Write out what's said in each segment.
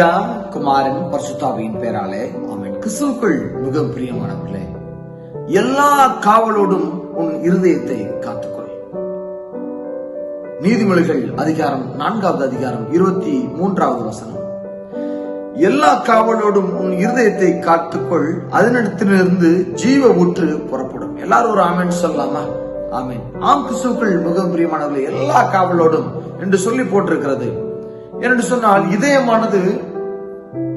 பிதா குமாரன் பரிசுத்தாவியின் பேராலே அவன் கிறிஸ்துக்குள் மிக பிரியமானவர்களே எல்லா காவலோடும் உன் இருதயத்தை காத்துக்கொள். நீதிமொழிகள் அதிகாரம் நான்காவது அதிகாரம் இருபத்தி மூன்றாவது வசனம். எல்லா காவலோடும் உன் இருதயத்தை காத்துக்கொள் அதனிடத்திலிருந்து ஜீவ ஊற்று புறப்படும். எல்லாரும் ஒரு ஆமென் சொல்லலாமா? ஆமேன். ஆம் கிறிஸ்துவுக்குள் மிகவும் பிரியமானவர்களே எல்லா காவலோடும் என்று சொல்லி போட்டிருக்கிறது. என்று சொன்னால் இதயமானது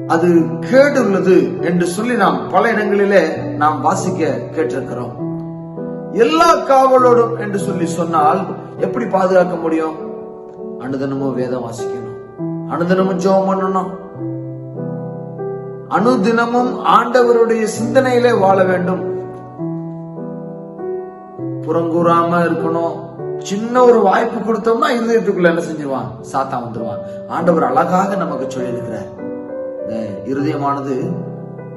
அது கேடு உள்ளது என்று சொல்லி நாம் பல இடங்களிலே நாம் வாசிக்க கேட்டிருக்கிறோம். எல்லா காவலோடும் என்று சொல்லி சொன்னால் எப்படி பாதுகாக்க முடியும்? அனுதினமும் வேதம் வாசிக்கணும். அனுதினமும் ஜோம் பண்ணணும். அனுதினமும் ஆண்டவருடைய சிந்தனையிலே வாழ வேண்டும். புறங்கூறாம இருக்கணும். சின்ன ஒரு வாய்ப்பு கொடுத்தோம்னா இருதயத்துக்குள்ள என்ன செஞ்சிருவான்? சாத்தா வந்துருவான். ஆண்டவர் அழகாக நமக்கு சொல்லியிருக்கிறார். இந்த இருதயமானது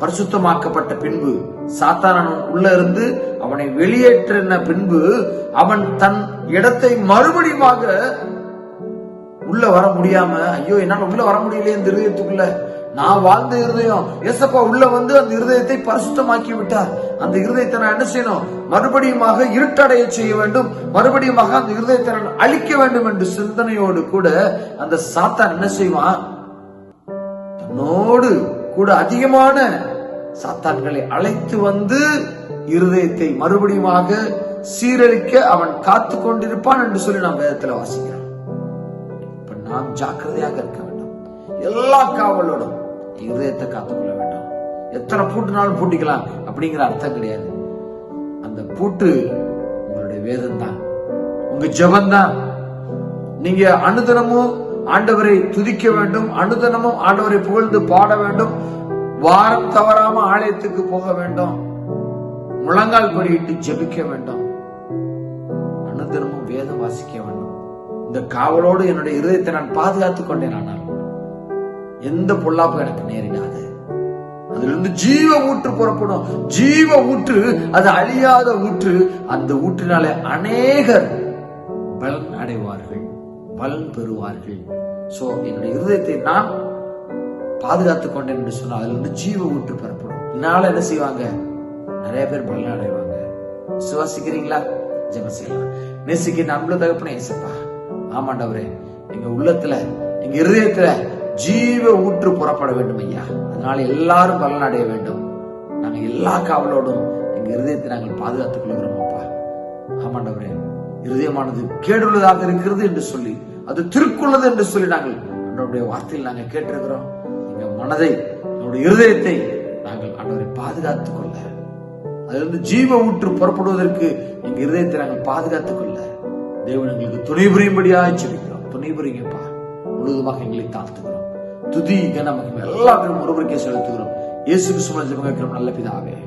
பரிசுத்தமாக்கப்பட்ட பின்பு சாத்தானன் உள்ள இருந்து அவனை வெளியேற்றின பின்பு அவன் தன் இடத்தை மறுபடியுமாக உள்ள வர முடியாம ஐயோ என்னால உள்ள வர முடியலையே இந்த இருதயத்துக்குள்ள. நான் வாழ்ந்த இருதயம் ஏசப்பா உள்ள வந்து அந்த இருதயத்தை பரிசுத்தமாக்கி விட்டார். அந்த இருதயத்தை நான் என்ன செய்யணும்? மறுபடியுமாக இருட்டடைய செய்ய வேண்டும். மறுபடியுமாக அந்த இருதயத்தை நான் அழிக்க வேண்டும் என்று சிந்தனையோடு கூட அந்த சாத்தான் என்ன செய்வான்? தன்னோடு கூட அதிகமான சாத்தான்களை அழைத்து வந்து இருதயத்தை மறுபடியுமாக சீரழிக்க அவன் காத்து கொண்டிருப்பான் என்று சொல்லி நாம் வேதத்துல வாசிக்கிறோம். இப்ப நாம் ஜாக்கிரதையாக இருக்க வேண்டும். எல்லா காவலோடும் இருதயத்தை காத்துக்கொள்ள வேண்டும். எத்தனை பூட்டுனாலும் பூட்டிக்கலாம் அப்படிங்கிற அர்த்தம் கிடையாது. அந்த பூட்டு உங்களுடைய வேதம் தான் உங்க ஜபம் தான் நீங்க அனுதினமும் ஆண்டவரை துதிக்க வேண்டும் அனுதினமும் ஆண்டவரை புகழ்ந்து பாட வேண்டும் வாரம் தவறாம ஆலயத்துக்கு போக வேண்டும் முழங்கால் படியிட்டு ஜெபிக்க வேண்டும் அனுதினமும் வேதம் வாசிக்க வேண்டும். இந்த காவலோடு என்னுடைய இருதயத்தை நான் பாதுகாத்துக் கொண்டேன் ஆனால் எந்த பொல்லாப்பும் எனக்கு நேரிடாது. அதிலிருந்து ஜீவ ஊற்று புறப்படும் ஜீவ ஊற்று அது அழியாத ஊற்று அந்த ஊற்றினாலே அநேகர் பலன் அடைவார்கள். பலன் பெறுவார்கள். சோ என்னுடைய இருதயத்தை நான் பாதுகாத்துக் கொண்டேன் என்று சொன்னால் அதுல இருந்து ஜீவ ஊற்று பெறப்படும். இதனால என்ன செய்வாங்க? நிறைய பேர் பலன் அடைவாங்க. விசுவாசிக்கிறீங்களா? ஜெபம் செய்யலாம். நேசிக்க அன்புல தகப்பனே இசப்பா ஆமாண்டவரே எங்க உள்ளத்துல எங்க இருதயத்துல ஜீவ ஊற்று புறப்பட வேண்டும் ஐயா. அதனால எல்லாரும் பலன் அடைய வேண்டும். நாங்க எல்லா காவலோடும் எங்க இருதயத்தை நாங்கள் பாதுகாத்துக் கொள்கிறோம் அப்பா. ஆமாண்டவரே. இருதயமானது கேடுள்ளதாக இருக்கிறது என்று சொல்லி அது திருக்குள்ளது என்று சொல்லி நாங்கள் நம்முடைய வார்த்தையில் நாங்கள் கேட்டிருக்கிறோம். எங்க மனதை நம்முடைய இருதயத்தை நாங்கள் ஆண்டவரை பாதுகாத்துக் கொள்ள. அதிலிருந்து ஜீவ ஊற்று புறப்படுவதற்கு எங்க இருதயத்தை நாங்கள் பாதுகாத்துக் கொள்ள. தேவன் எங்களுக்கு துணை புரியும்படியாக சொல்லிக்கிறோம். துணை புரியுங்கப்பா. முழுவதுமாக எங்களை தாழ்த்துக்கிறோம் துதி கனம் எல்லாத்தையும் ஒருவருக்கே செலுத்துகிறோம். இயேசு கிறிஸ்துவ ஜெபம் கேட்கிறோம். நல்ல பிதாவே.